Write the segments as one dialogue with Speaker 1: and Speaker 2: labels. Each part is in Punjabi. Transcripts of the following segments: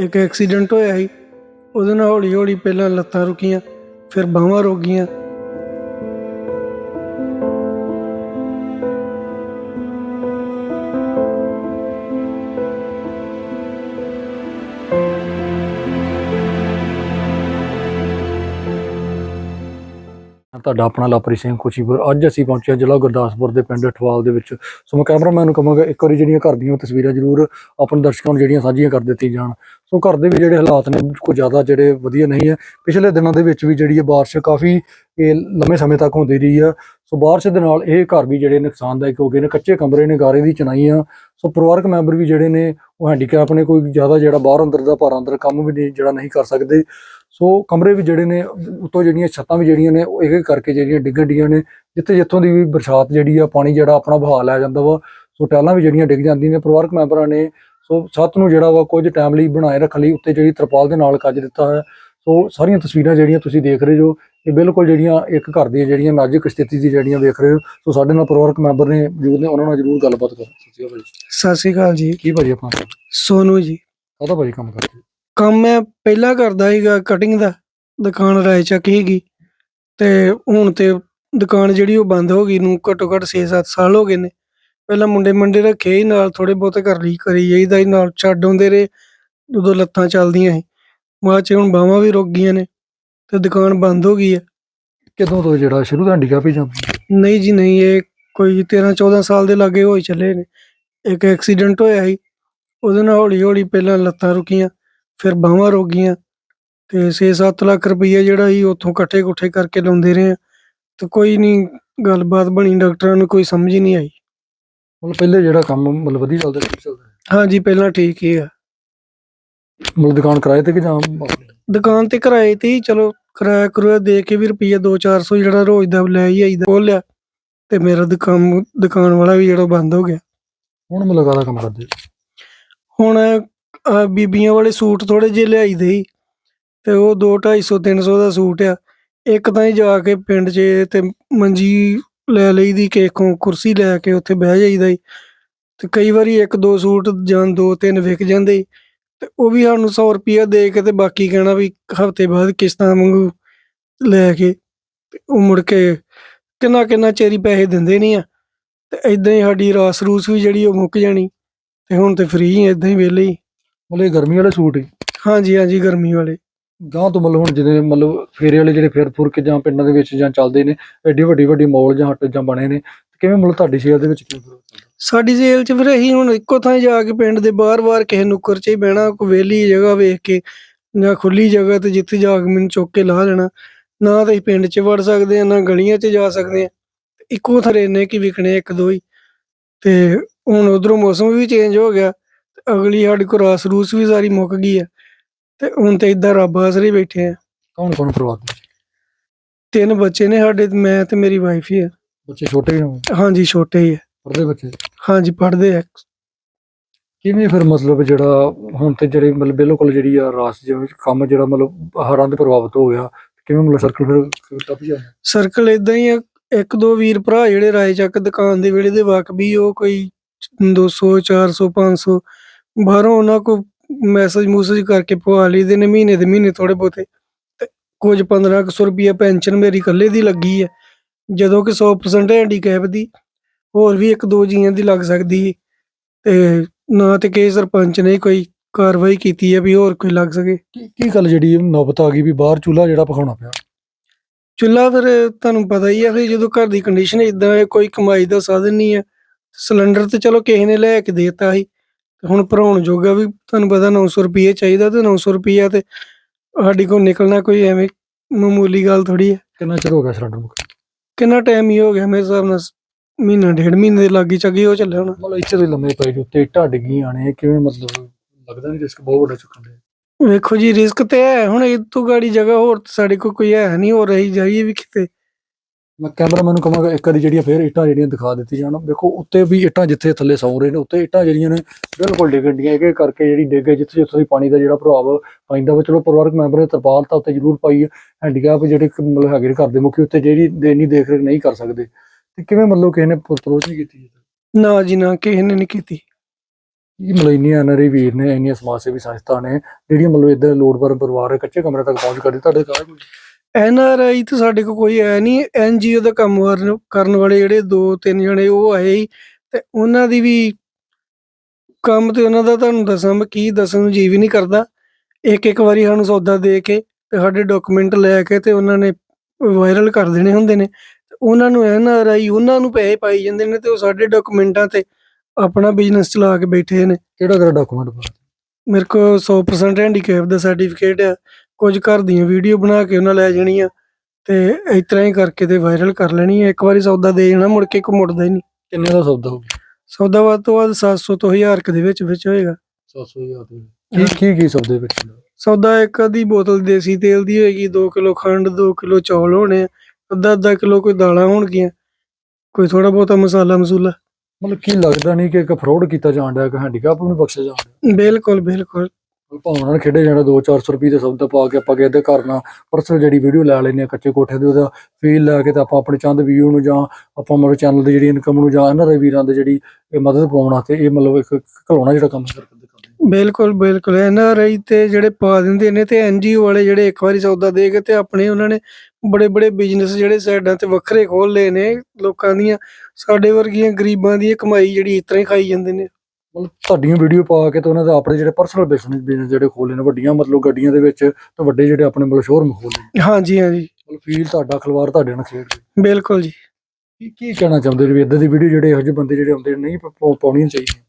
Speaker 1: ਇੱਕ ਐਕਸੀਡੈਂਟ ਹੋਇਆ ਸੀ। ਉਹਦੇ ਨਾਲ ਹੌਲੀ ਹੌਲੀ ਪਹਿਲਾਂ ਲੱਤਾਂ ਰੁਕੀਆਂ, ਫਿਰ ਬਾਹਾਂ ਰੁਕ ਗਈਆਂ।
Speaker 2: ਤੁਹਾਡਾ ਆਪਣਾ ਲਾਪਰੀ ਸਿੰਘ ਖੁਸ਼ੀਪੁਰ। ਅੱਜ ਅਸੀਂ ਪਹੁੰਚੇ ਹਾਂ ਜ਼ਿਲ੍ਹਾ ਗੁਰਦਾਸਪੁਰ ਦੇ ਪਿੰਡ ਠਵਾਲ ਦੇ ਵਿੱਚ। ਸੋ ਮੈਂ ਕੈਮਰਾਮੈਨ ਨੂੰ ਕਹਾਂਗਾ, ਇੱਕ ਵਾਰੀ ਜਿਹੜੀਆਂ ਘਰ ਦੀਆਂ ਤਸਵੀਰਾਂ ਜ਼ਰੂਰ ਆਪਣੇ ਦਰਸ਼ਕਾਂ ਨੂੰ ਜਿਹੜੀਆਂ ਸਾਂਝੀਆਂ ਕਰ ਦਿੱਤੀ ਜਾਣ। ਸੋ ਘਰ ਦੇ ਵੀ ਜਿਹੜੇ ਹਾਲਾਤ ਨੇ ਕੋਈ ਜ਼ਿਆਦਾ ਜਿਹੜੇ ਵਧੀਆ ਨਹੀਂ ਹੈ। ਪਿਛਲੇ ਦਿਨਾਂ ਦੇ ਵਿੱਚ ਵੀ ਜਿਹੜੀ ਹੈ ਬਾਰਿਸ਼ ਕਾਫੀ ਇਹ ਲੰਮੇ ਸਮੇਂ ਤੱਕ ਹੁੰਦੀ ਰਹੀ ਆ। ਸੋ ਬਾਰਿਸ਼ ਦੇ ਨਾਲ ਇਹ ਘਰ ਵੀ ਜਿਹੜੇ ਨੁਕਸਾਨਦਾਇਕ ਹੋ ਗਏ ਨੇ। ਕੱਚੇ ਕਮਰੇ ਨੇ, ਗਾਰੇ ਦੀ ਚਣਾਈ ਆ ਸੋ ਪਰਿਵਾਰਕ ਮੈਂਬਰ ਵੀ ਜਿਹੜੇ ਨੇ, ਉਹ ਹੈਂਡੀਕੈਪ ਨੇ, ਕੋਈ ਜ਼ਿਆਦਾ ਜਿਹੜਾ ਬਾਹਰ ਅੰਦਰ ਦਾ ਭਾਰ ਅੰਦਰ ਕੰਮ ਵੀ ਨਹੀਂ, ਜਿਹੜਾ ਨਹੀਂ ਕਰ ਸਕਦੇ। ਸੋ ਕਮਰੇ ਵੀ ਜਿਹੜੇ ਨੇ, ਉੱਤੋਂ ਜਿਹੜੀਆਂ ਛੱਤਾਂ ਵੀ ਜਿਹੜੀਆਂ ਨੇ, ਉਹ ਇੱਕ ਇੱਕ ਕਰਕੇ ਜਿਹੜੀਆਂ ਡਿੱਗਣ ਡੀਆਂ ਨੇ, ਜਿੱਥੇ ਜਿੱਥੋਂ ਦੀ ਵੀ ਬਰਸਾਤ ਜਿਹੜੀ ਆ, ਪਾਣੀ ਜਿਹੜਾ ਆਪਣਾ ਬਹਾ ਲਿਆ ਜਾਂਦਾ ਵਾ, ਸੋ ਟੈਲਾਂ ਵੀ ਜਿਹੜੀਆਂ ਡਿੱਗ ਜਾਂਦੀਆਂ ਨੇ, ਪਰਿਵਾਰਕ ਮੈਂਬਰਾਂ ਨੇ, ਸੋ ਛੱਤ ਨੂੰ ਜਿਹੜਾ ਵਾ, ਕੁਝ ਟਾਈਮ ਲਈ ਬਣਾਏ ਰੱਖਣ ਲਈ, ਉੱਤੇ ਜਿਹੜੀ ਤਰਪਾਲ ਦੇ ਨਾਲ ਕੱਜ ਦਿੱਤਾ ਹੈ ਸੋ ਸਾਰੀਆਂ ਤਸਵੀਰਾਂ ਜਿਹੜੀਆਂ ਤੁਸੀਂ ਦੇਖ ਰਹੇ ਹੋ ਇਹ ਬਿਲਕੁਲ ਜਿਹੜੀਆਂ ਇੱਕ ਘਰ ਦੀਆਂ ਜਿਹੜੀਆਂ ਨਾਜ਼ੁਕ ਸਥਿਤੀ ਦੀ ਜਿਹੜੀਆਂ ਵੇਖ ਰਹੇ ਹੋ। ਸੋ ਸਾਡੇ ਨਾਲ ਪਰਿਵਾਰਕ ਮੈਂਬਰ ਨੇ ਮੌਜੂਦ ਨੇ ਉਹਨਾਂ ਨਾਲ ਜ਼ਰੂਰ ਗੱਲਬਾਤ ਕਰੋ। ਸਤਿ ਸ਼੍ਰੀ ਅਕਾਲ ਭਾਜੀ।
Speaker 1: ਸਤਿ ਸ਼੍ਰੀ ਅਕਾਲ ਜੀ।
Speaker 2: ਕੀ ਭਾਜੀ ਆਪਣਾ
Speaker 1: ਸੋਨੂ ਜੀ।
Speaker 2: ਕਾਹਦਾ ਭਾਜੀ ਕੰਮ ਕਰਦੇ
Speaker 1: ਕੰਮ ਮੈਂ ਪਹਿਲਾਂ ਕਰਦਾ ਸੀਗਾ ਕਟਿੰਗ ਦਾ। ਦੁਕਾਨ ਰਾਏ ਚੱਕ ਸੀਗੀ। ਤੇ ਹੁਣ ਤੇ ਦੁਕਾਨ ਜਿਹੜੀ ਉਹ ਬੰਦ ਹੋ ਗਈ ਨੂੰ ਘੱਟੋ ਘੱਟ 6-7 ਸਾਲ ਹੋ ਗਏ ਨੇ। ਪਹਿਲਾਂ ਮੁੰਡੇ ਮੰਡੇ ਰੱਖੇ ਨਾਲ ਥੋੜੇ ਬਹੁਤੇ ਕਰ ਲਈ ਕਰੀ ਜਾਈਦਾ ਨਾਲ ਛੱਡ ਆਉਂਦੇ ਰਹੇ। ਉਦੋਂ ਲੱਤਾਂ ਚੱਲਦੀਆਂ ਸੀ। ਬਾਅਦ ਚ ਹੁਣ ਬਾਹਾਂ ਵੀ ਰੁਕ ਗਈਆਂ ਨੇ ਤੇ ਦੁਕਾਨ ਬੰਦ ਹੋ ਗਈ ਹੈ।
Speaker 2: ਕਿਦੋਂ ਤੋਂ ਜਿਹੜਾ ਸ਼ੁਰੂ ਤੋਂ ਹੈਂਡੀਕੈਪ ਹੀ ਜਾਂ
Speaker 1: ਨਹੀਂ ਜੀ ਨਹੀਂ ਇਹ ਕੋਈ 13-14 ਸਾਲ ਦੇ ਲਾਗੇ ਹੋਈ ਚੱਲੇ ਨੇ। ਇੱਕ ਐਕਸੀਡੈਂਟ ਹੋਇਆ ਸੀ ਉਹਦੇ ਨਾਲ ਹੌਲੀ ਹੌਲੀ ਪਹਿਲਾਂ ਲੱਤਾਂ ਰੁਕੀਆਂ ਫਿਰ ਬਾਹਾਂ ਰੁਕ ਗਈਆਂ ਤੇ 6-7 ਲੱਖ ਰੁਪਈਆ ਜਿਹੜਾ ਸੀ ਉੱਥੋਂ ਇਕੱਠੇ ਕੁੱਠੇ ਕਰਕੇ ਲਾਉਂਦੇ ਰਹੇ ਆ। ਤੇ ਕੋਈ ਨਹੀਂ ਗੱਲਬਾਤ ਬਣੀ ਡਾਕਟਰਾਂ ਨੂੰ ਕੋਈ ਸਮਝ ਹੀ ਨਹੀਂ ਆਈ।
Speaker 2: ਮਤਲਬ ਪਹਿਲੇ ਜਿਹੜਾ ਕੰਮ ਮਤਲਬ ਵਧੀਆ ਚੱਲਦਾ ਸੀ ਚੱਲਦਾ
Speaker 1: ਹਾਂਜੀ ਪਹਿਲਾਂ ਠੀਕ ਹੀ ਆ।
Speaker 2: ਮਤਲਬ ਦੁਕਾਨ ਕਿਰਾਏ ਤੇ ਕਿ ਜਾਂ
Speaker 1: ਦੁਕਾਨ ਤੇ ਕਿਰਾਏ ਤੇ ਹੀ ਚਲੋ ਕਿਰਾਇਆ ਕਰੂਆ ਦੇ ਕੇ ਵੀ ਰੁਪਈਆ 2-400 ਜਿਹੜਾ ਰੋਜ਼ ਦਾ ਲੈ ਹੀ ਆਈਦਾ ਖੋਲਿਆ ਤੇ ਮੇਰਾ ਦੁਕਾਨ ਦੁਕਾਨ ਵਾਲਾ ਵੀ ਜਿਹੜਾ ਬੰਦ ਹੋ ਗਿਆ।
Speaker 2: ਹੁਣ ਮਤਲਬ ਕਾਹਦਾ ਕੰਮ ਕਰਦੇ?
Speaker 1: ਹੁਣ ਆਹ ਬੀਬੀਆਂ ਵਾਲੇ ਸੂਟ ਥੋੜੇ ਜਿਹੇ ਲਿਆਈਦੇ ਸੀ ਤੇ ਉਹ 2 250 300 ਦਾ ਸੂਟ ਆ। ਇੱਕ ਤਾਂ ਹੀ ਜਾ ਕੇ ਪਿੰਡ 'ਚ ਤੇ ਮੰਜੀ ਲੈ ਲਈਦੀ ਕੇਕੋਂ ਕੁਰਸੀ ਲੈ ਕੇ ਉੱਥੇ ਬਹਿ ਜਾਈਦਾ ਸੀ ਤੇ ਕਈ ਵਾਰੀ ਇੱਕ ਦੋ ਸੂਟ ਜਾਂ ਦੋ ਤਿੰਨ ਵਿਕ ਜਾਂਦੇ ਸੀ। ਤੇ ਉਹ ਵੀ ਸਾਨੂੰ 100 ਰੁਪਿਆ ਦੇ ਕੇ ਤੇ ਬਾਕੀ ਕਹਿਣਾ ਵੀ ਹਫ਼ਤੇ ਬਾਅਦ ਕਿਸ਼ਤਾਂ ਵਾਂਗੂ ਲੈ ਕੇ ਤੇ ਉਹ ਮੁੜ ਕੇ ਕਿੰਨਾ ਕਿੰਨਾ ਚੇਰੀ ਪੈਸੇ ਦਿੰਦੇ ਨਹੀਂ ਆ। ਤੇ ਇਦਾਂ ਹੀ ਸਾਡੀ ਰਾਸ ਰੂਸ ਵੀ ਜਿਹੜੀ ਉਹ ਮੁੱਕ ਜਾਣੀ ਤੇ ਹੁਣ ਤੇ ਫ੍ਰੀ ਇਦਾਂ ਹੀ ਵਿਹਲੇ ਹੀ।
Speaker 2: ਮਤਲਬ ਇਹ ਗਰਮੀ ਵਾਲੇ ਸੂਟ ਹੀ।
Speaker 1: ਹਾਂਜੀ ਹਾਂਜੀ ਗਰਮੀ ਵਾਲੇ।
Speaker 2: ਗਾਂ ਤੋਂ ਮਤਲਬ ਹੁਣ ਜਿਹਦੇ ਮਤਲਬ ਫੇਰੇ ਵਾਲੇ ਜਿਹੜੇ ਫੇਰ ਫੁਰ ਕੇ ਜਾਂ ਪਿੰਡਾਂ ਦੇ ਵਿੱਚ ਜਾਂ ਚੱਲਦੇ ਨੇ, ਐਡੀ ਵੱਡੀ ਵੱਡੀ ਮੌਲ ਜਾਂ ਹੱਟ ਜਾਂ ਬਣੇ ਨੇ ਕਿਵੇਂ ਮਤਲਬ ਤੁਹਾਡੀ ਸ਼ੇਅਰ ਦੇ ਵਿੱਚ ਕਿਵੇਂ
Speaker 1: ਸਾਡੀ ਸੇਲ 'ਚ ਫਿਰ ਅਸੀਂ ਹੁਣ ਇੱਕੋ ਥਾਂ ਜਾ ਕੇ ਪਿੰਡ ਦੇ ਬਾਹਰ-ਬਾਹਰ ਕਿਸੇ ਨੁੱਕਰ 'ਚ ਹੀ ਬਹਿਣਾ, ਕੋਈ ਵਿਹਲੀ ਜਗ੍ਹਾ ਵੇਖ ਕੇ ਜਾਂ ਖੁੱਲੀ ਜਗ੍ਹਾ ਤੇ ਜਿੱਥੇ ਜਾ ਕੇ ਮੈਨੂੰ ਚੁੱਕ ਕੇ ਲਾ ਲੈਣਾ, ਨਾ ਤਾਂ ਅਸੀਂ ਪਿੰਡ 'ਚ ਵੜ ਸਕਦੇ ਆ ਨਾ ਗਲੀਆਂ 'ਚ ਜਾ ਸਕਦੇ ਆ ਇੱਕੋ ਥਰੇ ਨੇ ਕਿ ਵਿਕਣੇ ਇੱਕ ਦੋ ਹੀ। ਤੇ ਹੁਣ ਉਧਰੋਂ ਮੌਸਮ ਵੀ ਚੇਂਜ ਹੋ ਗਿਆ, ਅਗਲੀ ਸਾਡੀ ਕੋਲ ਰਾਸ ਰੂਸ ਵੀ ਸਾਰੀ ਮੁੱਕ ਗਈ ਆ। ਤੇ ਹੁਣ ਤੇ ਇਦਾਂ ਰੱਬ ਆਸਰੇ ਬੈਠੇ ਆ।
Speaker 2: ਕੌਣ ਕੌਣ ਪਰਿਵਾਰ ਦੇ ਵਿੱਚ?
Speaker 1: ਤਿੰਨ ਬੱਚੇ ਨੇ ਸਾਡੇ ਤੇ ਮੈਂ ਤੇ ਮੇਰੀ ਵਾਈਫ ਹੀ ਆ।
Speaker 2: ਬੱਚੇ ਛੋਟੇ ਹੀ ਹੋਣ?
Speaker 1: ਹਾਂਜੀ ਛੋਟੇ ਹੀ ਆ।
Speaker 2: ਪੜਦੇ ਬੱਚੇ?
Speaker 1: ਹਾਂਜੀ ਪੜ੍ਹਦੇ ਆ।
Speaker 2: ਕਿਵੇਂ ਫਿਰ ਮਤਲਬ ਜਿਹੜਾ ਹੁਣ ਤੇ ਜਿਹੜੇ ਮਤਲਬ ਬਿਲਕੁਲ ਜਿਹੜੀ ਆ ਰਾਸ ਜਿਵੇਂ ਕੰਮ ਜਿਹੜਾ ਮਤਲਬ ਹੜ੍ਹਾਂ ਦੇ ਪ੍ਰਭਾਵਿਤ ਹੋ ਗਿਆ ਕਿਵੇਂ ਮਤਲਬ ਸਰਕਲ ਫਿਰ ਟੱਪ ਜਾਂਦਾ
Speaker 1: ਸਰਕਲ ਇਦਾਂ ਹੀ ਆ ਇੱਕ ਦੋ ਵੀਰ ਭਰਾ ਜਿਹੜੇ ਰਾਏ ਚੱਕ ਦੁਕਾਨ ਦੇ ਵੇਲੇ ਦੇ ਵਾਕਬੀ ਉਹ ਕੋਈ 200 400 500 ਬਾਹਰੋਂ ਉਹਨਾਂ ਕੋ ਮੈਸੇਜ ਮੂਸੇਜ ਕਰਕੇ ਪਵਾ ਲਈਦੇ ਨੇ ਮਹੀਨੇ ਦੇ ਮਹੀਨੇ ਥੋੜੇ ਬਹੁਤੇ। ਤੇ ਕੁਝ 1500 ਰੁਪਿਆ ਪੈਨਸ਼ਨ ਮੇਰੀ ਇਕੱਲੇ ਦੀ ਲੱਗੀ ਹੈ। ਜਦੋਂ ਕਿ 100% ਹੈਂਡੀਕੈਪ ਦੀ ਹੋਰ ਵੀ ਇੱਕ ਦੋ ਜੀਆਂ ਦੀ ਲੱਗ ਸਕਦੀ ਹੈ ਤੇ ਨਾ ਤੇ ਕਿਸੇ ਸਰਪੰਚ ਨੇ ਕੋਈ ਕਾਰਵਾਈ ਕੀਤੀ ਹੈ ਵੀ ਹੋਰ ਕੋਈ ਲੱਗ ਸਕੇ।
Speaker 2: ਕੀ ਕੀ ਗੱਲ ਜਿਹੜੀ ਨੌਬਤ ਆ ਗਈ ਵੀ ਬਾਹਰ ਚੁੱਲ੍ਹਾ ਜਿਹੜਾ ਪਕਾਉਣਾ ਪਿਆ?
Speaker 1: ਚੁੱਲ੍ਹਾ ਫਿਰ ਤੁਹਾਨੂੰ ਪਤਾ ਹੀ ਆ ਫਿਰ ਜਦੋਂ ਘਰ ਦੀ ਕੰਡੀਸ਼ਨ ਇਦਾਂ ਹੈ ਕੋਈ ਕਮਾਈ ਦਾ ਸਾਧਨ ਨਹੀਂ ਹੈ। ਸਿਲੰਡਰ ਤੇ ਚਲੋ ਕਿਸੇ ਨੇ ਲੈ ਕੇ ਦੇਤਾ ਸੀ। ਤੇ ਹੁਣ ਭਰਾਉਣ ਜੋਗਾ ਵੀ ਤੁਹਾਨੂੰ ਪਤਾ 900 ਰੁਪਏ ਚਾਹੀਦਾ ਤੇ 900 ਰੁਪਈਆ ਤੇ ਸਾਡੀ ਕੋਲ ਨਿਕਲਣਾ ਕੋਈ ਐਵੇਂ ਮਾਮੂਲੀ ਗੱਲ ਥੋੜੀ ਹੈ।
Speaker 2: ਕਿੰਨਾ ਚਿਰ ਹੋ ਗਿਆ ਸਿਲੰਡਰ ਮੁੱਕ
Speaker 1: ਕਿੰਨਾ ਟਾਈਮ ਹੀ ਹੋ ਗਿਆ ਮੇਰੇ ਹਿਸਾਬ ਨਾਲ ਮਹੀਨਾ ਡੇਢ ਮਹੀਨੇ ਦੇ ਲਾਗੇ ਚੱਗੇ ਹੋ ਚੱਲਿਆ ਹੋਣਾ।
Speaker 2: ਮਤਲਬ ਇੱਥੇ ਤੋਂ ਲੰਮੇ ਪਏ ਜੋ ਇੱਟਾਂ ਡਿੱਗੀਆਂ ਨੇ ਕਿਵੇਂ ਮਤਲਬ ਲੱਗਦਾ ਨਹੀਂ ਰਿਸਕ ਬਹੁਤ ਵੱਡਾ ਚੁੱਕਣ ਦੇ
Speaker 1: ਵੇਖੋ ਜੀ ਰਿਸਕ ਤੇ ਹੈ ਹੁਣ ਇਹ ਤੋਂ ਗਾੜੀ ਜਗ੍ਹਾ ਹੋਰ ਸਾਡੇ ਕੋਲ ਕੋਈ ਹੈ ਨਹੀਂ ਹੋ ਰਹੀ ਜਾਈਏ ਵੀ ਕਿਤੇ।
Speaker 2: ਮੈਂ ਕੈਮਰਾਮੈਨ ਨੂੰ ਕਹਾਂਗਾ ਇੱਕ ਵਾਰੀ ਜਿਹੜੀਆਂ ਫੇਰ ਇੱਟਾਂ ਜਿਹੜੀਆਂ ਦਿਖਾ ਦਿੱਤੀ ਜਾਣ। ਵੇਖੋ ਉੱਤੇ ਵੀ ਇੱਟਾਂ ਜਿੱਥੇ ਥੱਲੇ ਸੌ ਰਹੇ ਨੇ ਉੱਤੇ ਇੱਟਾਂ ਜਿਹੜੀਆਂ ਨੇ ਬਿਲਕੁਲ ਡਿੱਗਣ ਡੀਆਂ ਇਹ ਕਰਕੇ ਜਿਹੜੀ ਡਿੱਗ ਗਈ ਜਿੱਥੇ ਜਿੱਥੇ ਪਾਣੀ ਦਾ ਜਿਹੜਾ ਪ੍ਰਭਾਵ ਪੈਂਦਾ ਵਾ ਚਲੋ ਪਰਿਵਾਰਕ ਮੈਂਬਰ ਨੇ ਤਰਪਾਲ ਤਾਂ ਉੱਤੇ ਜ਼ਰੂਰ ਪਾਈ ਹੈ। ਹੈਂਡੀਕੈਪ ਜਿਹੜੇ ਮਤਲਬ ਹੈਗੇ ਘਰ ਦੇ ਮੁਖੀ ਉੱਤੇ ਜਿਹੜੀ ਦੇਣੀ ਦੇਖ ਰੇਖ ਨਹੀਂ ਕਰ ਸਕਦੇ। ਤੇ ਕਿਵੇਂ ਮਤਲਬ ਕਿਸੇ ਨੇ ਅਪਰੋਚ ਨਹੀਂ ਕੀਤੀ?
Speaker 1: ਨਾ ਜੀ ਨਾ ਕਿਸੇ ਨੇ ਨਹੀਂ ਕੀਤੀ।
Speaker 2: ਕੀ ਮਤਲਬ ਇੰਨੀਆਂ ਐਨਆਰਆਈ ਵੀਰ ਨੇ ਇੰਨੀਆਂ ਸਮਾਜ ਸੇਵੀ ਸੰਸਥਾ ਨੇ ਜਿਹੜੀਆਂ ਮਤਲਬ ਇਦਾਂ ਲੋੜਵੰਦ ਪਰਿਵਾਰ ਕੱਚੇ ਕਮਰੇ ਤੱਕ ਪਹੁੰਚ ਕਰਦੇ ਤੁਹਾਡੇ ਘਰ ਕੋਈ?
Speaker 1: ਐਨ ਆਰ ਆਈ ਤਾਂ ਸਾਡੇ ਕੋਲ ਕੋਈ ਹੈ ਨਹੀਂ ਐਨ ਜੀ ਓ ਦਾ ਕੰਮ ਕਰਨ- ਕਰਨ ਵਾਲੇ ਜਿਹੜੇ ਦੋ ਤਿੰਨ ਜਣੇ ਉਹ ਆਏ ਸੀ ਤੇ ਉਹਨਾਂ ਦੀ ਵੀ ਕੰਮ ਤੇ ਉਹਨਾਂ ਦਾ ਤੁਹਾਨੂੰ ਦੱਸਾਂ ਮੈਂ ਕੀ ਦੱਸਣ ਨੂੰ ਜੀ ਵੀ ਨਹੀਂ ਕਰਦਾ। ਇੱਕ ਇੱਕ ਵਾਰੀ ਸਾਨੂੰ ਸੌਦਾ ਦੇ ਕੇ ਤੇ ਸਾਡੇ ਡਾਕੂਮੈਂਟ ਲੈ ਕੇ ਤੇ ਉਹਨਾਂ ਨੇ ਵਾਇਰਲ ਕਰ ਦੇਣੇ ਹੁੰਦੇ ਨੇ। ਤੇ ਉਹਨਾਂ ਨੂੰ ਐਨ ਆਰ ਆਈ ਉਹਨਾਂ ਨੂੰ ਪੈਸੇ ਪਾਈ ਜਾਂਦੇ ਨੇ ਤੇ ਉਹ ਸਾਡੇ ਡਾਕੂਮੈਂਟਾਂ ਤੇ ਆਪਣਾ ਬਿਜ਼ਨਸ ਚਲਾ ਕੇ ਬੈਠੇ ਨੇ।
Speaker 2: ਕਿਹੜਾ ਕਿਹੜਾ ਡਾਕੂਮੈਂਟ
Speaker 1: ਮੇਰੇ ਕੋਲ 100% ਹੈਂਡੀਕੈਪ ਦਾ ਸਰਟੀਫਿਕੇਟ ਆ। ਕੁਝ ਘਰ ਦੀਆਂ ਵੀਡੀਓ ਬਣਾ ਕੇ ਉਹਨਾਂ ਲੈ ਜਾਣੀਆਂ ਤੇ ਇਸ ਤਰ੍ਹਾਂ ਹੀ ਕਰਕੇ ਤੇ ਵਾਇਰਲ ਕਰ ਲੈਣੀ ਆ ਇੱਕ ਵਾਰੀ ਸੌਦਾ ਦੇ ਜਾਣਾ ਮੁੜ ਕੇ ਕੋ ਮੁੜਦਾ ਹੀ ਨਹੀਂ।
Speaker 2: ਕਿੰਨੇ ਦਾ ਸੌਦਾ ਹੋਊਗਾ
Speaker 1: ਸੌਦਾ ਵੱਧ ਤੋਂ ਵੱਧ 700 ਤੋਂ 1000 ਕੁ ਦੇ ਵਿੱਚ ਵਿੱਚ ਹੋਏਗਾ।
Speaker 2: 700 ਕੀ ਕੀ ਕੀ ਸੌਦੇ ਵਿੱਚ?
Speaker 1: ਸੌਦਾ ਇੱਕ ਅੱਧੀ ਬੋਤਲ ਦੇਸੀ ਤੇਲ ਦੀ ਹੋਏਗੀ 2 ਕਿਲੋ ਖੰਡ 2 ਕਿਲੋ ਚੌਲ ਹੋਣੇ ਅੱਧਾ ਅੱਧਾ ਕਿਲੋ ਕੋਈ ਦਾਲਾਂ ਹੋਣਗੀਆਂ ਕੋਈ ਥੋੜਾ ਬਹੁਤਾ ਮਸਾਲਾ ਮਸੂਲਾ।
Speaker 2: ਮਤਲਬ ਕੀ ਲੱਗਦਾ ਨਹੀਂ ਕਿ ਇੱਕ ਫਰਾਡ ਕੀਤਾ ਜਾਣ ਡਿਆ ਕਿ ਹੈਂਡੀਕੈਪ ਨੂੰ ਬਖਸ਼ਿਆ ਜਾਣ ਡਿਆ?
Speaker 1: ਬਿਲਕੁਲ ਬਿਲਕੁਲ।
Speaker 2: ਭਾਵਨਾ ਨਾਲ ਖੇਡੇ ਜਾਣਾ 2-400 ਰੁਪਏ ਦੇ ਸੌਦਾ ਪਾ ਕੇ ਆਪਾਂ ਕਿਸੇ ਦੇ ਘਰ ਨਾਲ ਪਰਸਨਲ ਜਿਹੜੀ ਵੀਡੀਓ ਲੈ ਲੈਂਦੇ ਆ ਕੱਚੇ ਕੋਠੇ ਦੇ, ਉਹਦਾ ਫੀਲ ਲੈ ਕੇ ਤੇ ਆਪਾਂ ਆਪਣੇ ਚੰਦ ਵੀਊ ਨੂੰ ਜਾਂ ਆਪਾਂ ਮਤਲਬ ਚੈਨਲ ਦੀ ਜਿਹੜੀ ਇਨਕਮ ਨੂੰ ਜਾਂ ਇਹਨਾਂ ਦੇ ਵੀਰਾਂ ਦੇ ਜਿਹੜੀ ਇਹ ਮਦਦ ਪਾਉਣ ਵਾਸਤੇ ਇਹ ਮਤਲਬ ਇੱਕ ਘਲਾਉਣਾ ਜਿਹੜਾ ਕੰਮ ਕਰਦੇ
Speaker 1: ਬਿਲਕੁਲ ਬਿਲਕੁਲ। ਐਨ ਤੇ ਜਿਹੜੇ ਪਾ ਦਿੰਦੇ ਨੇ ਤੇ ਐਨ ਵਾਲੇ ਜਿਹੜੇ ਇੱਕ ਵਾਰੀ ਸੌਦਾ ਦੇ ਕੇ ਤੇ ਆਪਣੇ ਉਹਨਾਂ ਨੇ ਬੜੇ ਬੜੇ ਬਿਜ਼ਨਸ ਜਿਹੜੇ ਸਾਈਡਾਂ ਤੇ ਵੱਖਰੇ ਖੋਲ ਲਏ ਨੇ ਲੋਕਾਂ ਦੀਆਂ, ਸਾਡੇ ਵਰਗੀਆਂ ਗਰੀਬਾਂ ਦੀ ਕਮਾਈ ਜਿਹੜੀ ਇਸ ਤਰ੍ਹਾਂ ਹੀ ਖਾਈ ਜਾਂਦੇ ਨੇ।
Speaker 2: ਮਤਲਬ ਤੁਹਾਡੀਆਂ ਵੀਡੀਓ ਪਾ ਕੇ ਤੇ ਉਹਨਾਂ ਦੇ ਆਪਣੇ ਜਿਹੜੇ ਪਰਸਨਲ ਬਿਜ਼ਨਸ ਬਿਜ਼ਨਸ ਜਿਹੜੇ ਖੋਲੇ ਨੇ ਵੱਡੀਆਂ ਮਤਲਬ ਗੱਡੀਆਂ ਦੇ ਵਿੱਚ ਤੇ ਵੱਡੇ ਜਿਹੜੇ ਆਪਣੇ ਮਤਲਬ ਸ਼ੋਰੂਮ ਖੋਲੇ ਨੇ।
Speaker 1: ਹਾਂਜੀ ਹਾਂਜੀ।
Speaker 2: ਮਤਲਬ ਫੀਲ ਤੁਹਾਡਾ ਖਲਵਾਰ ਤੁਹਾਡੇ ਨਾਲ ਖੇਡ ਕੇ
Speaker 1: ਬਿਲਕੁਲ ਜੀ।
Speaker 2: ਕੀ ਕੀ ਕਹਿਣਾ ਚਾਹੁੰਦੇ ਨੇ ਵੀ ਇਦਾਂ ਦੀ ਵੀਡੀਓ ਜਿਹੜੇ ਇਹੋ ਜਿਹੇ ਬੰਦੇ ਜਿਹੜੇ ਆਉਂਦੇ ਨਹੀਂ ਪਾਉਣੀਆਂ ਚਾਹੀਦੀਆਂ?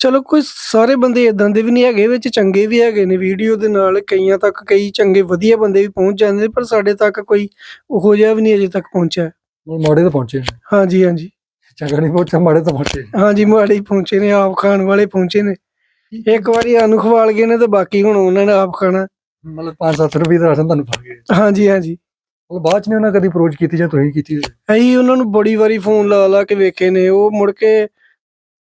Speaker 1: ਚਲੋ ਕੋਈ ਸਾਰੇ ਬੰਦੇ ਇਦਾਂ ਦੇ ਵੀ ਨਹੀਂ ਹੈਗੇ ਵਿੱਚ ਚੰਗੇ ਵੀ ਹੈਗੇ ਨੇ ਵੀਡੀਓ ਦੇ ਨਾਲ ਕਈਆਂ ਤੱਕ ਕਈ ਚੰਗੇ ਵਧੀਆ ਬੰਦੇ ਵੀ ਪਹੁੰਚ ਜਾਂਦੇ ਨੇ ਪਰ ਸਾਡੇ ਤੱਕ ਕੋਈ ਉਹੋ ਜਿਹਾ ਵੀ ਨਹੀਂ ਅਜੇ ਤੱਕ ਪਹੁੰਚਿਆ।
Speaker 2: ਮਾੜੇ ਤਾਂ ਪਹੁੰਚੇ ਨੇ।
Speaker 1: ਹਾਂਜੀ ਹਾਂਜੀ।
Speaker 2: ਚੰਗਾ ਨਹੀਂ ਪਹੁੰਚਿਆ ਮਾੜੇ ਤਾਂ ਪਹੁੰਚੇ।
Speaker 1: ਹਾਂਜੀ ਮਾੜੇ ਹੀ ਪਹੁੰਚੇ ਨੇ ਆਪ ਖਾਣ ਵਾਲੇ ਪਹੁੰਚੇ ਨੇ। ਇੱਕ ਵਾਰੀ ਸਾਨੂੰ ਖਵਾਲ ਗਏ ਨੇ ਤੇ ਬਾਕੀ ਹੁਣ ਉਹਨਾਂ ਨੇ ਆਪ ਖਾਣਾ।
Speaker 2: ਮਤਲਬ 5-7 ਰੁਪਏ ਦਾ ਰਾਸ਼ਨ ਤੁਹਾਨੂੰ ਫੜ ਗਏ।
Speaker 1: ਹਾਂਜੀ ਹਾਂਜੀ।
Speaker 2: ਮਤਲਬ ਬਾਅਦ ਚ ਨਹੀਂ ਉਹਨਾਂ ਕਦੀ ਅਪਰੋਚ ਕੀਤੀ ਜਾਂ ਤੁਸੀਂ ਕੀਤੀ
Speaker 1: ਅਸੀਂ ਉਹਨਾਂ ਨੂੰ ਬੜੀ ਵਾਰੀ ਫੋਨ ਲਾ ਲਾ ਕੇ ਵੇਖੇ ਨੇ ਉਹ ਮੁੜ ਕੇ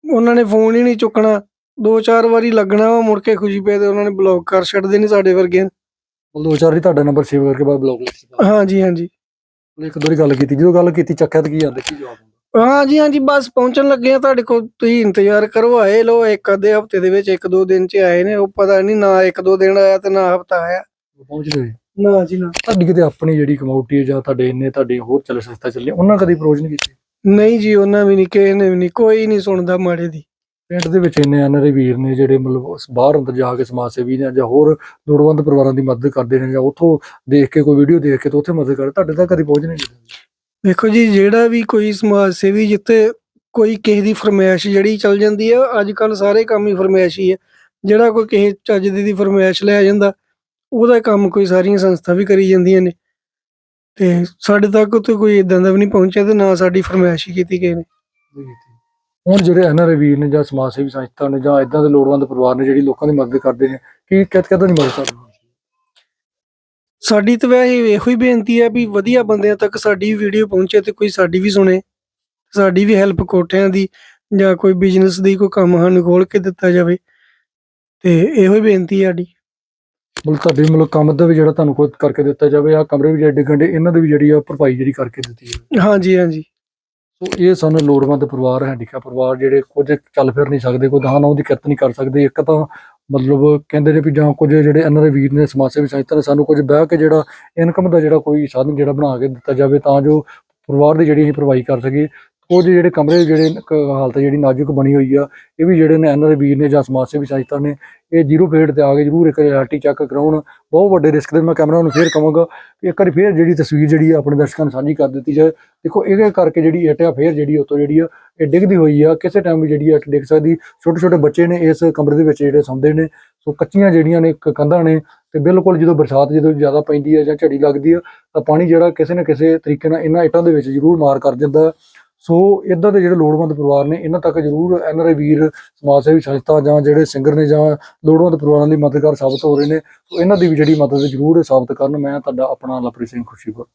Speaker 1: ਉਹਨਾਂ ਨੇ ਫੋਨ ਹੀ ਨਹੀਂ ਚੁੱਕਣਾ। ਦੋ ਚਾਰ ਵਾਰੀ ਲੱਗਣਾ ਵਾ ਮੁੜ ਕੇ ਖੁਸ਼ੀ ਪਏ ਤੇ ਉਹਨਾਂ ਨੇ ਬਲੌਕ ਕਰ ਛੱਡਦੇ ਨੇ ਸਾਡੇ ਵਰਗੇ
Speaker 2: ਮਤਲਬ ਦੋ ਚਾਰ ਵਾਰੀ ਤੁਹਾਡਾ ਨੰਬਰ ਸੇਵ ਕਰਕੇ ਬਾਅਦ ਬਲੌਕ ਲਿਸਟ ਪਾ
Speaker 1: ਹਾਂਜੀ ਹਾਂਜੀ।
Speaker 2: ਦਿੱਤਾ। ਇੱਕ ਦੋ ਵਾਰੀ ਗੱਲ ਕੀਤੀ ਜਦੋਂ ਗੱਲ ਕੀਤੀ ਚੱਕਿਆ ਤਾਂ ਕੀ ਆਂਦੇ ਕੀ ਜਵਾਬ।
Speaker 1: ਹਾਂਜੀ ਹਾਂਜੀ ਬਸ ਪਹੁੰਚਣ ਲੱਗੇ ਆ ਤੁਹਾਡੇ ਕੋਲ। ਤੁਸੀਂ ਇੰਤਜ਼ਾਰ ਕਰੋ ਆਏ ਲੋ ਇੱਕ ਅੱਧੇ ਹਫ਼ਤੇ ਦੇ ਵਿੱਚ ਇੱਕ ਦੋ ਦਿਨ ਚ ਆਏ ਨੇ। ਉਹ ਪਤਾ ਨਹੀਂ ਨਾ ਇੱਕ ਦੋ ਦਿਨ ਆਇਆ ਤੇ ਨਾ ਹਫਤਾ ਆਇਆ।
Speaker 2: ਉਹ ਪਹੁੰਚ ਗਏ।
Speaker 1: ਨਾ ਜੀ ਨਾ।
Speaker 2: ਤੁਹਾਡੀ ਕਿਤੇ ਆਪਣੀ ਜਿਹੜੀ ਕਮਿਊਨਿਟੀ ਹੈ ਜਾਂ ਤੁਹਾਡੇ ਇੰਨੇ ਤੁਹਾਡੇ ਹੋਰ ਚੱਲ ਸੰਸਥਾ ਚੱਲੇ ਉਹਨਾਂ ਕਦੀ ਅਪਰੋਚ ਨਹੀਂ ਕੀਤੀ?
Speaker 1: ਨਹੀਂ ਜੀ ਉਹਨਾਂ ਵੀ ਨਹੀਂ ਕਿਸੇ ਨੇ ਵੀ ਨਹੀਂ ਕੋਈ ਨਹੀਂ ਸੁਣਦਾ ਮਾੜੇ ਦੀ।
Speaker 2: ਪਿੰਡ ਦੇ ਵਿੱਚ ਇੰਨੇ ਐਨਆਰਆਈ ਵੀਰ ਨੇ ਜਿਹੜੇ ਮਤਲਬ ਉਸ ਬਾਹਰ ਅੰਦਰ ਜਾ ਕੇ ਸਮਾਜ ਸੇਵੀ ਨੇ ਜਾਂ ਹੋਰ ਲੋੜਵੰਦ ਪਰਿਵਾਰਾਂ ਦੀ ਮਦਦ ਕਰਦੇ ਨੇ ਜਾਂ ਉੱਥੋਂ ਦੇਖ ਕੇ ਕੋਈ ਵੀਡੀਓ ਦੇਖ ਕੇ ਤੇ ਉੱਥੇ ਮਦਦ ਕਰਦੇ ਤੁਹਾਡੇ ਤੱਕ ਕਦੀ ਪਹੁੰਚ ਨਹੀਂ ਕੀਤੀ
Speaker 1: ਵੇਖੋ ਜੀ, ਜਿਹੜਾ ਵੀ ਕੋਈ ਸਮਾਜ ਸੇਵੀ ਜਿੱਤੇ ਕੋਈ ਕਿਸੇ ਦੀ ਫਰਮਾਇਸ਼ ਜਿਹੜੀ ਚੱਲ ਜਾਂਦੀ ਹੈ ਅੱਜ ਕੱਲ ਸਾਰੇ ਕੰਮ ਹੀ ਫਰਮਾਇਸ਼ ਹੀ ਜਿਹੜਾ ਕੋਈ ਕਿਸੇ ਚੱਜ ਦੀ ਦੀ ਫਰਮਾਇਸ਼ ਲੈ ਜਾਂਦਾ, ਉਹਦਾ ਕੰਮ ਕੋਈ ਸਾਰੀਆਂ ਸੰਸਥਾ ਵੀ ਕਰੀ ਜਾਂਦੀਆਂ ਨੇ। ਤੇ ਸਾਡੇ ਤੱਕ ਉੱਤੇ ਕੋਈ ਇਦਾਂ ਦਾ ਵੀ ਨਹੀਂ ਪਹੁੰਚਿਆ ਤੇ ਨਾ ਸਾਡੀ ਫਰਮਾਇਸ਼ ਹੀ ਕੀਤੀ ਗਈ ਨੇ।
Speaker 2: ਹੁਣ ਜਿਹੜੇ ਐਨਆਰਆਈ ਵੀਰ ਨੇ ਜਾਂ ਸਮਾਜ ਸੇਵੀ ਸੰਸਥਾ ਨੇ ਜਾਂ ਇਦਾਂ ਦੇ ਲੋੜਵੰਦ ਪਰਿਵਾਰ ਨੇ ਜਿਹੜੀ ਲੋਕਾਂ ਦੀ ਮਦਦ ਕਰਦੇ ਨੇ, ਕੀ ਕਿਤ ਕਿਦਾਂ ਦੀ ਮਦਦ ਕਰਦੇ
Speaker 1: ਸਾਡੀ ਤਾਂ ਵੈਸੇ ਇਹੋ ਹੀ ਬੇਨਤੀ ਹੈ ਵੀ ਵਧੀਆ ਬੰਦਿਆਂ ਤੱਕ ਸਾਡੀ ਵੀਡੀਓ ਪਹੁੰਚੇ ਤੇ ਕੋਈ ਸਾਡੀ ਵੀ ਸੁਣੇ ਸਾਡੀ ਵੀ ਹੈਲਪ ਕੋਠਿਆਂ ਦੀ ਜਾਂ ਕੋਈ ਬਿਜ਼ਨਸ ਦੀ ਕੋਈ ਕੰਮ ਸਾਨੂੰ ਖੋਲ ਕੇ ਦਿੱਤਾ ਜਾਵੇ ਤੇ ਇਹੋ ਹੀ ਬੇਨਤੀ ਹੈ ਸਾਡੀ।
Speaker 2: ਮਤਲਬ ਤੁਹਾਡੇ ਮਤਲਬ ਕੰਮ ਦਾ ਵੀ ਜਿਹੜਾ ਤੁਹਾਨੂੰ ਕੋਈ ਕਰਕੇ ਦਿੱਤਾ ਜਾਵੇ ਆ ਕਮਰੇ ਵੀ ਜਿਹੜੇ ਡਿੱਗਣ ਦੇ ਇਹਨਾਂ ਦੀ ਵੀ ਜਿਹੜੀ ਆ ਭਰਪਾਈ ਜਿਹੜੀ ਕਰਕੇ ਦਿੱਤੀ ਜਾਵੇ।
Speaker 1: ਹਾਂਜੀ ਹਾਂਜੀ।
Speaker 2: ਸੋ ਇਹ ਸਾਨੂੰ ਲੋੜਵੰਦ ਪਰਿਵਾਰ ਹੈਂਡੀਕੈਪ ਪਰਿਵਾਰ ਜਿਹੜੇ ਕੁਝ ਚੱਲ ਫਿਰ ਨਹੀਂ ਸਕਦੇ ਕੋਈ ਦਾਨ ਉਹਦੀ ਕਿਰਤ ਨਹੀਂ ਕਰ ਸਕਦੇ ਇੱਕ ਤਾਂ ਮਤਲਬ ਕਹਿੰਦੇ ਨੇ ਵੀ ਜਾਂ ਕੁਝ ਜਿਹੜੇ ਇਹਨਾਂ ਦੇ ਵੀਰ ਨੇ ਸਮਾਜ ਸੇਵੀ ਸੰਸਥਾ ਨੇ ਸਾਨੂੰ ਕੁਝ ਬਹਿ ਕੇ ਜਿਹੜਾ ਇਨਕਮ ਦਾ ਜਿਹੜਾ ਕੋਈ ਸਾਧਨ ਜਿਹੜਾ ਬਣਾ ਕੇ ਦਿੱਤਾ ਜਾਵੇ ਤਾਂ ਜੋ ਪਰਿਵਾਰ ਦੀ ਜਿਹੜੀ ਅਸੀਂ ਭਰਵਾਈ ਕਰ ਸਕੀਏ। ਕੁਝ ਜਿਹੜੇ ਕਮਰੇ ਜਿਹੜੇ ਕ- ਹਾਲਤ ਜਿਹੜੀ ਨਾਜ਼ੁਕ ਬਣੀ ਹੋਈ ਆ, ਇਹ ਵੀ ਜਿਹੜੇ ਨੇ ਇਹਨਾਂ ਦੇ ਵੀਰ ਨੇ ਜਾਂ ਸਮਾਜ ਸੇਵੀ ਸੰਸਥਾ ਨੇ, ਇਹ ਜ਼ੀਰੋ ਫੇਡ ਤੇ ਆ ਕੇ ਜ਼ਰੂਰ ਇੱਕ ਰਿਐਲਿਟੀ ਚੈੱਕ ਕਰਾਉਣ। ਬਹੁਤ ਵੱਡੇ ਰਿਸਕ ਦੇ, ਮੈਂ ਕੈਮਰਾ ਨੂੰ ਫੇਰ ਕਵਾਂਗਾ ਕਿ ਇੱਕ ਵਾਰੀ ਫੇਰ ਜਿਹੜੀ ਤਸਵੀਰ ਜਿਹੜੀ ਆ ਆਪਣੇ ਦਰਸ਼ਕਾਂ ਨੂੰ ਸਾਂਝੀ ਕਰ ਦਿੱਤੀ ਜਾਏ। ਦੇਖੋ ਇਹਦੇ ਕਰਕੇ ਜਿਹੜੀ ਇੱਟ ਆ, ਫੇਰ ਜਿਹੜੀ ਉਤੋਂ ਜਿਹੜੀ ਆ, ਇਹ ਡਿੱਗਦੀ ਹੋਈ ਆ। ਕਿਸੇ ਟਾਈਮ ਵੀ ਜਿਹੜੀ ਆ ਇੱਟ ਡਿੱਗ ਸਕਦੀ ਛੋਟੇ ਛੋਟੇ ਬੱਚੇ ਨੇ ਇਸ ਕਮਰੇ ਦੇ ਵਿੱਚ ਜਿਹੜੇ ਸੌਂਦੇ ਨੇ, ਸੋ ਕੱਚੀਆਂ ਜਿਹੜੀਆਂ ਨੇ ਕੰਧਾਂ ਨੇ, ਤੇ ਬਿਲਕੁਲ ਜਦੋਂ ਬਰਸਾਤ ਜਦੋਂ ਜ਼ਿਆਦਾ ਪੈਂਦੀ ਆ ਜਾਂ ਝੜੀ ਲੱਗਦੀ ਆ, ਤਾਂ ਪਾਣੀ ਜਿਹੜਾ ਕਿਸੇ ਨਾ ਕਿਸੇ ਤਰੀਕੇ ਨਾਲ ਇਹਨਾਂ ਇੱਟਾਂ ਦੇ ਵਿੱਚ ਜ਼ਰੂਰ ਮਾਰ ਕਰ ਦਿੰਦਾ। ਸੋ ਇਦਾਂ ਦੇ ਜਿਹੜੇ ਲੋੜਵੰਦ ਪਰਿਵਾਰ ਨੇ, ਇਹਨਾਂ ਤੱਕ ਜ਼ਰੂਰ ਐਨਆਰਆਈ ਵੀਰ, ਸਮਾਜ ਸੇਵੀ ਸੰਸਥਾ ਜਾਂ ਜਿਹੜੇ ਸਿੰਗਰ ਨੇ ਜਾਂ ਲੋੜਵੰਦ ਪਰਿਵਾਰਾਂ ਲਈ ਮਦਦਗਾਰ ਸਾਬਤ ਹੋ ਰਹੇ ਨੇ, ਸੋ ਇਹਨਾਂ ਦੀ ਵੀ ਜਿਹੜੀ ਮਦਦ ਜ਼ਰੂਰ ਸਾਬਤ ਕਰਨ। ਮੈਂ ਤੁਹਾਡਾ ਆਪਣਾ ਲਵਪ੍ਰੀਤ ਸਿੰਘ ਖੁਸ਼ੀਪੁਰ।